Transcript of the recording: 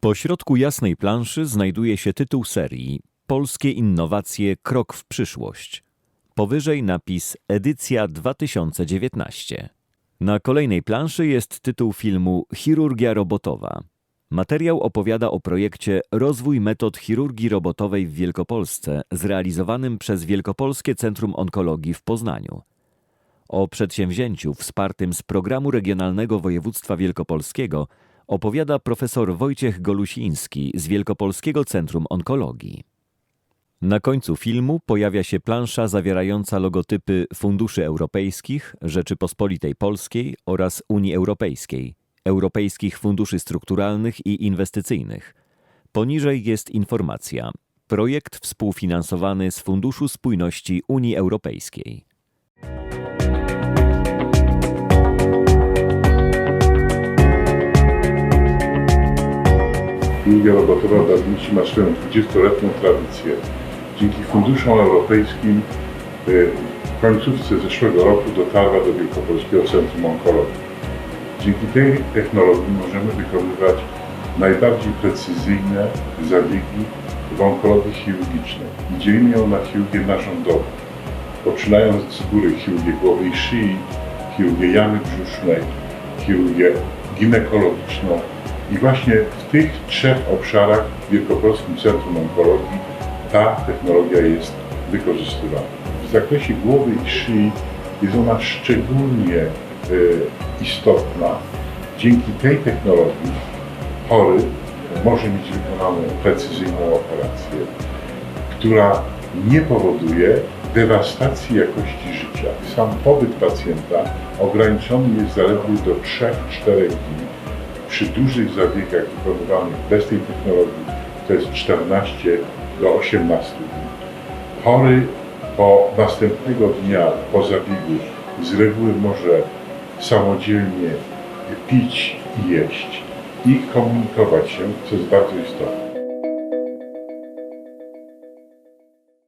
Po środku jasnej planszy znajduje się tytuł serii Polskie innowacje krok w przyszłość. Powyżej napis Edycja 2019. Na kolejnej planszy jest tytuł filmu Chirurgia robotowa. Materiał opowiada o projekcie Rozwój metod chirurgii robotowej w Wielkopolsce, zrealizowanym przez Wielkopolskie Centrum Onkologii w Poznaniu. O przedsięwzięciu wspartym z Programu Regionalnego Województwa Wielkopolskiego opowiada profesor Wojciech Golusiński z Wielkopolskiego Centrum Onkologii. Na końcu filmu pojawia się plansza zawierająca logotypy Funduszy Europejskich, Rzeczypospolitej Polskiej oraz Unii Europejskiej, Europejskich Funduszy Strukturalnych i Inwestycyjnych. Poniżej jest informacja. Projekt współfinansowany z Funduszu Spójności Unii Europejskiej. Chirurgia robotowa w Darnici ma swoją 20-letnią tradycję. Dzięki funduszom europejskim y, w końcówce zeszłego roku dotarła do Wielkopolskiego Centrum Onkologii. Dzięki tej technologii możemy wykonywać najbardziej precyzyjne zabiegi w onkologii chirurgicznej. Dzielimy ją na chirurgię narządową, poczynając z góry chirurgię głowy i szyi, chirurgię jamy brzusznej, chirurgię ginekologiczną, i właśnie w tych trzech obszarach w Wielkopolskim Centrum Onkologii ta technologia jest wykorzystywana. W zakresie głowy i szyi jest ona szczególnie e, istotna. Dzięki tej technologii chory może mieć wykonaną precyzyjną operację, która nie powoduje dewastacji jakości życia. Sam pobyt pacjenta ograniczony jest zaledwie do 3-4 dni przy dużych zabiegach wykonywanych bez tej technologii to jest 14 do 18 dni. Chory po następnego dnia po zabiegu z reguły może samodzielnie pić i jeść i komunikować się, co jest bardzo istotne.